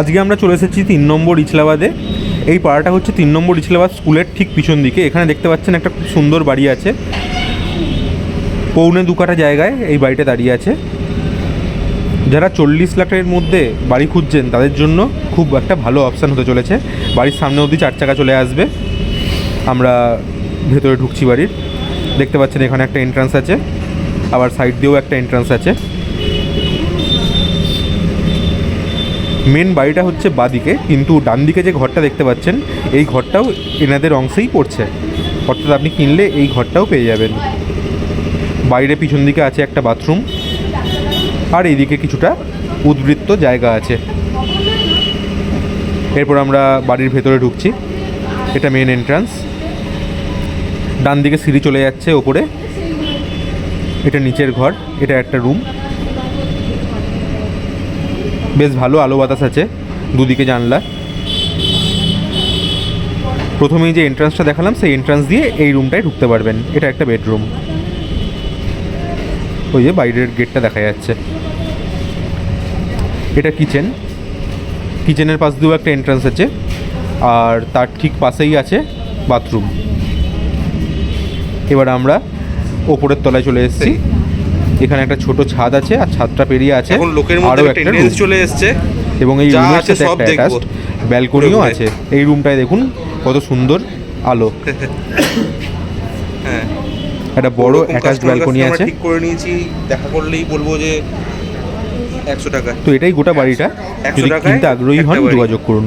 আজকে আমরা চলে এসেছি তিন নম্বর ইছলাবাদে। এই পাড়াটা হচ্ছে তিন নম্বর ইছলাবাদ স্কুলের ঠিক পিছন দিকে। এখানে দেখতে পাচ্ছেন একটা খুব সুন্দর বাড়ি আছে। পৌনে দু কাঠা জায়গায় এই বাড়িটা দাঁড়িয়ে আছে। যারা চল্লিশ লাখের মধ্যে বাড়ি খুঁজছেন, তাদের জন্য খুব একটা ভালো অপশান হতে চলেছে। বাড়ির সামনে অবধি চার চাকা চলে আসবে। আমরা ভেতরে ঢুকছি বাড়ির। দেখতে পাচ্ছেন এখানে একটা এন্ট্রান্স আছে। আবার সাইড দিয়েও একটা এন্ট্রান্স আছে। মেন বাড়িটা হচ্ছে বাদিকে, কিন্তু ডান দিকে যে ঘরটা দেখতে পাচ্ছেন, এই ঘরটাও এনাদের অংশেই পড়ছে। অর্থাৎ আপনি কিনলে এই ঘরটাও পেয়ে যাবেন। বাইরে পিছন দিকে আছে একটা বাথরুম, আর এইদিকে কিছুটা উদ্বৃত্ত জায়গা আছে। এরপর আমরা বাড়ির ভেতরে ঢুকছি। এটা মেন এন্ট্রান্স ডান দিকে সিঁড়ি চলে যাচ্ছে ওপরে। এটা নিচের ঘর, এটা একটা রুম বেশ ভালো আলো বাতাস আছে দুদিকে জানলা প্রথমেই যে এন্ট্রান্সটা দেখালাম, সেই এন্ট্রান্স দিয়ে এই রুমটায় ঢুকতে পারবেন। এটা একটা বেডরুম ওই যে বাইরের গেটটা দেখা যাচ্ছে। এটা কিচেন কিচেনের পাশ দিয়েও একটা এন্ট্রান্স আছে, আর তার ঠিক পাশেই আছে বাথরুম এবার আমরা ওপরের তলায় চলে এসেছি। এখানে একটা ছোট ছাদ আছে আর ছাদটা পেরিয়ে আছে। এখন লোকের মধ্যে একটা একটা চলে এসছে। এবং এই রুমের সাথে সব একটা। অ্যাটাচড ব্যালকনিও। আছে। এই রুমটায় দেখুন কত সুন্দর আলো। হ্যাঁ। একটা বড় অ্যাটাচড ব্যালকনি আছে। ঠিক করে নিয়েছি। দেখা করলেই বলব যে একশো টাকা তো এটাই গোটা বাড়িটা। 100 যদি কিনতে আগ্রহী হন যোগাযোগ করুন।